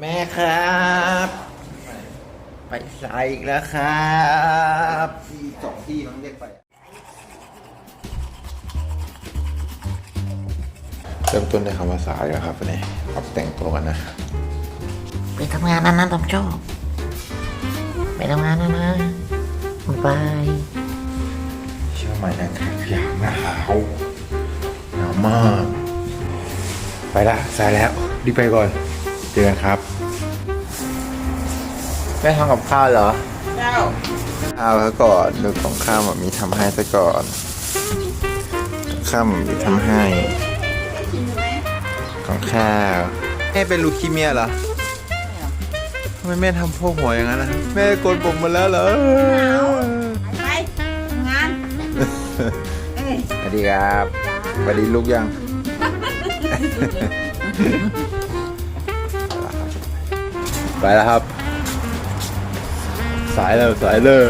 แม่ครับ ไปใส่อีกแล้วครับที่สองที่มั้งเรียกไปเริ่มต้นด้วยคำว่าสายแล้วครับวันนี้ปรับแต่งตัวกันนะ ไปทำงานนั้นนะต้องชอบไปทำงานนะนะบายเชื่อไหมนะครับอย่างหนาวหนาวมาก ไปละสายแล้วรีบไปก่อน เจอกันครับ แม่ทำกับข้าวเหรอเจ้าข้าวแล้วก่อนดูของข้าวแบบมีทำให้ซะก่อน ข้าวแบบมีทำให้ ของข้าวแม่เป็นลูคีเมียเหรอทำไมแม่ทำพวกหัวอย่างนั้นนะแม่โกนผมมาแล้วเหรอไปทำงานเอ้ยสวัสดีครับสวัสดีลูกยัง ไปแล้วครับ สายแล้วสายแล้ว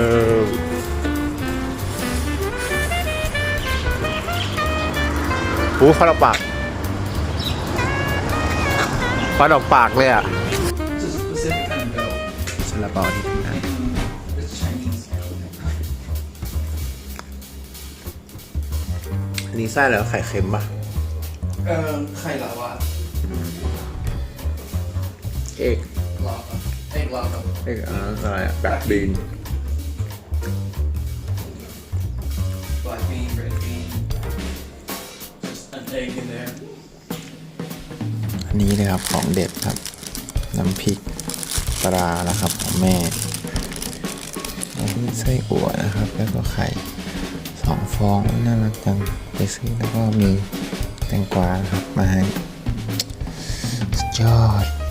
โอ้ฟันออกปากฟันออกปากเลยอะซาลาเปาที่ทำงานอันนี้ไส้แล้วไข่เค็มป่ะเออไข่ลาวา เอกลาวาเอกลาวาเอกอันนั้นอะไรอะแบล็คบีน black bean red bean just an egg in there อันนี้เลยครับของเด็ดครับ น้ำพริกปลานะครับของแม่อันนี้ไส้อั่วนะครับ แล้วก็ไข่สองฟองน่ารักจังไปซื้อแล้วก็มีแตงกวานะครับมาให้สุดยอด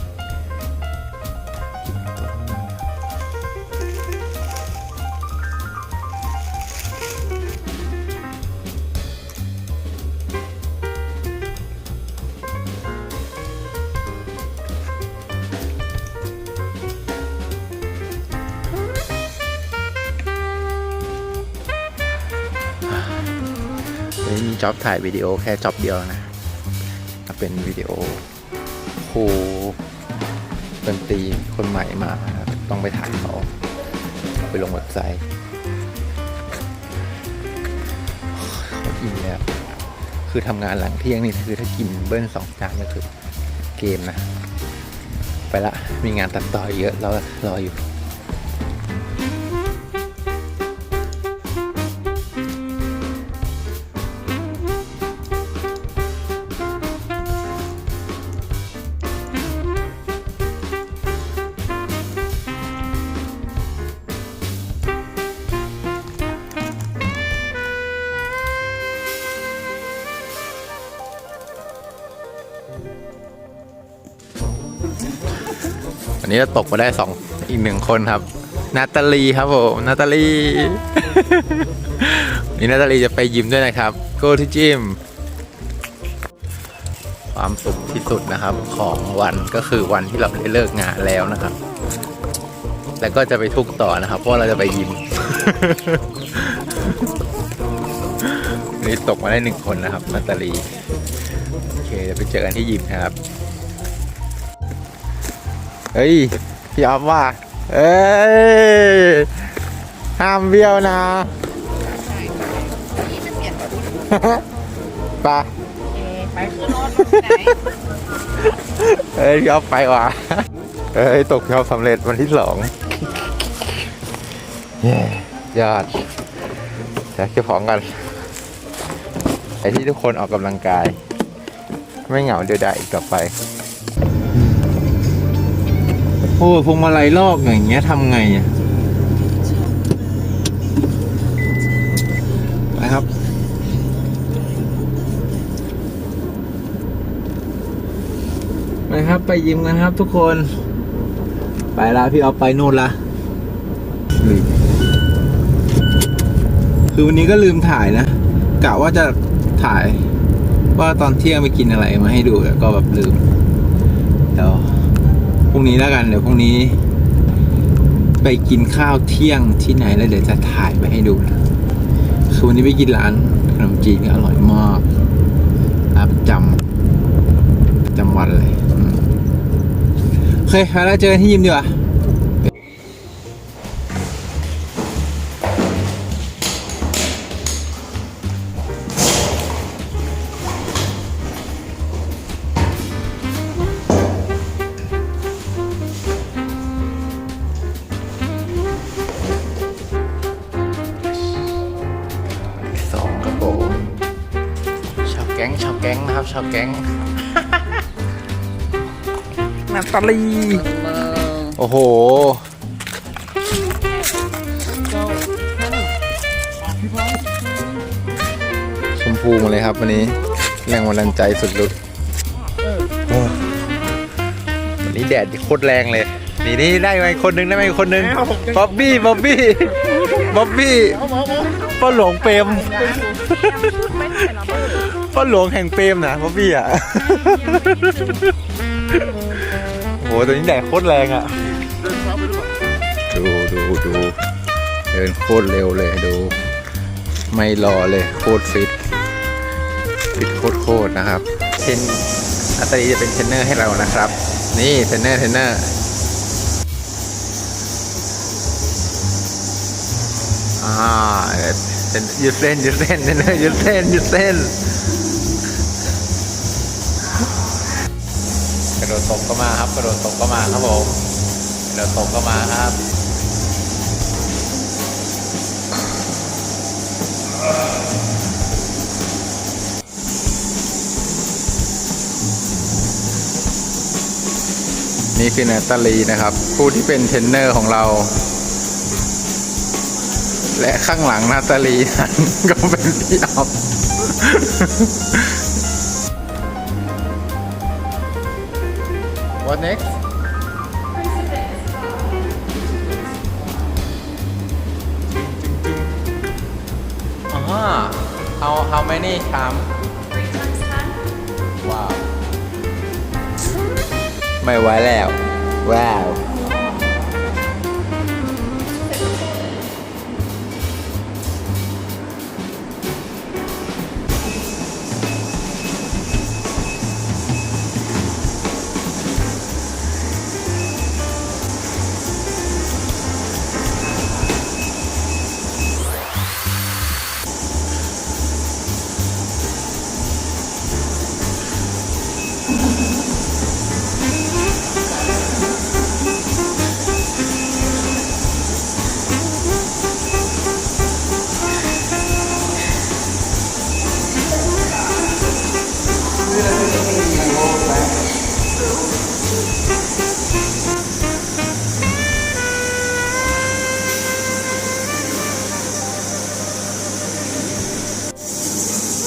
เฮ้ยมีจ็อบถ่ายวิดีโอแค่จ็อบเดียวนะ เป็นวิดีโอครูดนตรีคนใหม่มาต้องไปถ่ายเขาไปลงเว็บไซต์เขาอินเลยอะคือทำงานหลังเที่ยงนี่คือถ้ากินเบิ้ลสองจานก็คือเกมนะ ไปละมีงานตัดต่อเยอะเรารออยู่ นนี้เราตกมาได้สองอีกหนึ่งคนครับ นาตาลีครับผมนาตาลีนี่นาตาลีจะไปยิมด้วยนะครับ go to gym ความสุขที่สุดนะครับของวันก็คือวันที่เราได้เลิกงานแล้วนะครับ แล้วก็จะไปทุกต่อนะครับ เพราะเราจะไปยิมนี่ตกมาได้หนึ่งคนนะครับนาตาลีโอเคเดี๋ยวไปเจอกันที่ยิมครับ เฮ้ย พี่ออฟว่า เอ้ย ห้ามเบี้ยวนะไปะไปขึ้นรถรถไหนเอ้ย พี่ออฟไปว่ะ เอ้ย ตกพี่ออฟสำเร็จวันที่สองเย้ยอดจะเก็บของกัน ไอที่ทุกคนออกกำลังกาย ไม่เหงาเดียวดายอีกต่อไปโอ้พวงมาลัยลอกอย่างเงี้ยทำไงอะไปครับ ไปครับไปยิมกันครับทุกคน ไปละพี่เอาไปนู่นละคือวันนี้ก็ลืมถ่ายนะกะว่าจะถ่าย ว่าตอนเที่ยงไปกินอะไรมาให้ดูแต่ก็แบบลืมเดี๋ยว พรุ่งนี้แล้วกันเดี๋ยวพรุ่งนี้ ไปกินข้าวเที่ยงที่ไหนแล้วเดี๋ยวจะถ่ายไปให้ดูนะคือวันนี้ไปกินร้านขนมจีนก็อร่อยมากร้านประจำประจำวันเลยโอเคไปแล้วเจอกันที่ยิมดีกว่า นะครับ ชาวแก๊งนาตาลีโอ้โหชมพูมาเลยครับวันนี้แรงวันดันใจสุดลุดโอ้วันนี้แดดโคตรแรงเลยนี่นี่ได้มาอีกคนนึงได้มาอีกคนนึงบ๊อบบี้บ๊อบบี้บ๊อบบี้พ่อหลวงเปรม พ่อหลวงแห่งเปรมนะบ๊อบบี้อะโอ้โหตัวนี้แดดโคตรแรงอะ ดูดูดูเดินโคตรเร็วเลยดู ไม่รอเลยโคตรฟิต ฟิตโคตรโคตรนะครับเทนอัตรีจะเป็นเทรนเนอร์ให้เรานะครับ นี่เทรนเนอร์เทรนเนอร์อ่า เอ่อเทรนยืดเส้นยืดเส้นเนเนอยืดเส้นยืดเส้นกระโดดตบก็มาครับกระโดดตบก็มาครับผมกระโดดตบก็มาครับนี่คือนาตาลีนะครับ ผู้ที่เป็นเทรนเนอร์ของเรา และข้างหลังนาตาลีนั้นก็เป็นพี่ออฟ What next? Ah, how how many time? Wow. ไม่ไหวแล้ว ว้าว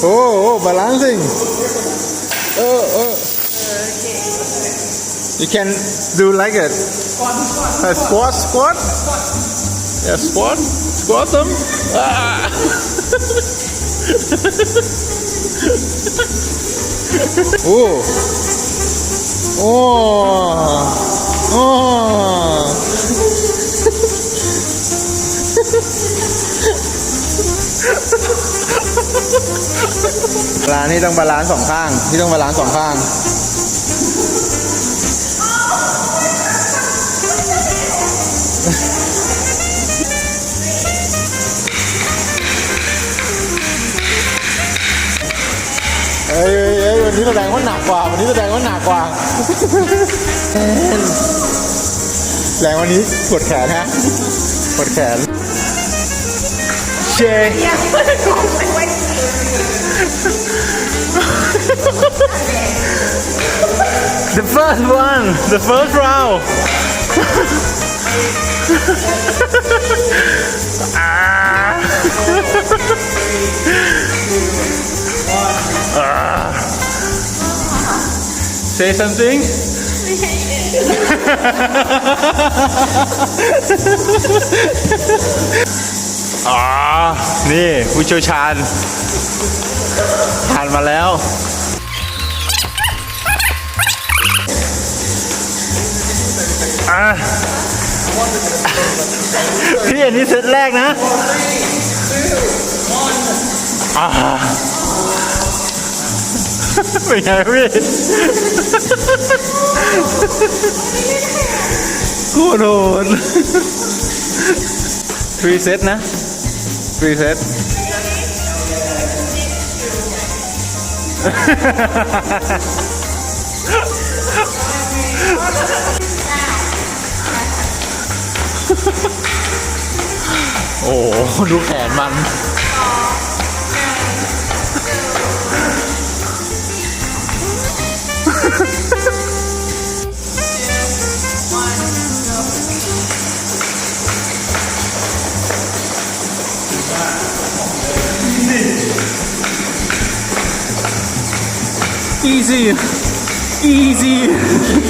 Oh, oh, balancing. Oh, oh. You can do like it. A squat, squat. Yeah, squat, squat them. Ah. oh. Oh. Oh. บาลานซ์นี่ต้องบาลานซ์สองข้างที่ต้องบาลานซ์สองข้าง เอ้ยเอ้ยวันนี้แสดงว่าหนักกว่า วันนี้แสดงว่าหนักกว่า แรงวันนี้กดแขนฮะกดแขน The first one, the first round. ah. Ah. Say something. Ah, นี่ผู้เชี่ยวชาญผ่านมาแล้ว อะ พี่อันนี้เซตแรกนะอ่าเป็นไงพี่โคตรโหดฟรีเซตนะ รีเซ็ตโอ้ดูแขนมัน easy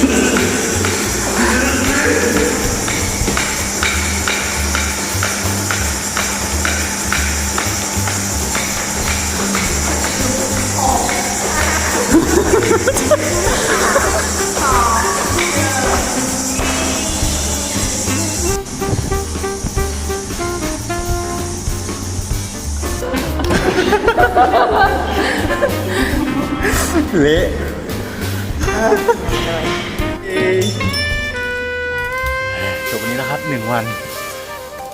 เละจบวันนี้แล้วครับหนึ่งวัน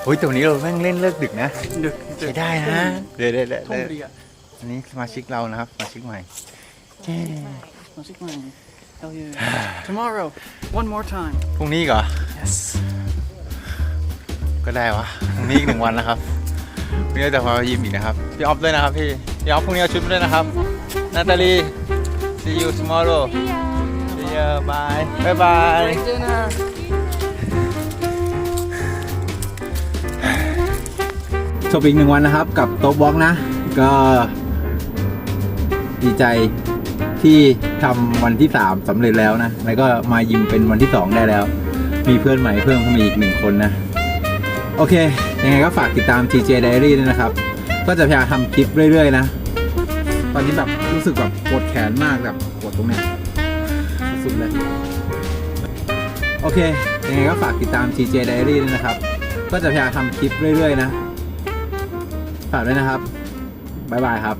โอ้ยแต่วันนี้เราแม่งเล่นเลิกดึกนะดึกใช้ได้นะเดี๋ยวเดี๋ยวเดี๋ยวทุ่มพอดีอะอันนี้สมาชิกเรานะครับสมาชิกใหม่มาสิกมัน Hell yeah tomorrow one more time พรุ่งนี้อีกเหรอ yes ก็ได้วะพรุ่งนี้อีกหนึ่งวันนะครับพรุ่งนี้เราจะพายิมอีกนะครับ พี่ออฟด้วยนะครับพี่ พี่ออฟพรุ่งนี้เอาชุดมาด้วยนะครับ นาตาลี see you tomorrow see you bye bye bye bye. จบอีกหนึ่งวันนะครับกับโต๊ะบล็อกนะ ก็ ดีใจที่ทำวันที่สามสำเร็จแล้วนะ แล้วก็มายิมเป็นวันที่สองได้แล้ว มีเพื่อนใหม่เพิ่มเข้ามาอีกหนึ่งคนนะ โอเค ยังไงก็ฝากติดตาม TJ Diary ด้วยนะครับ ก็จะพยายามทำคลิปเรื่อย ๆ นะ ตอนนี้แบบรู้สึกแบบปวดแขนมากแบบปวดตรงเนี้ยสุดเลย โอเคยังไงก็ฝากติดตาม TJ Diary ด้วยนะครับ ก็จะพยายามทำคลิปเรื่อยๆนะ ฝากด้วยนะครับ บ๊ายบายครับ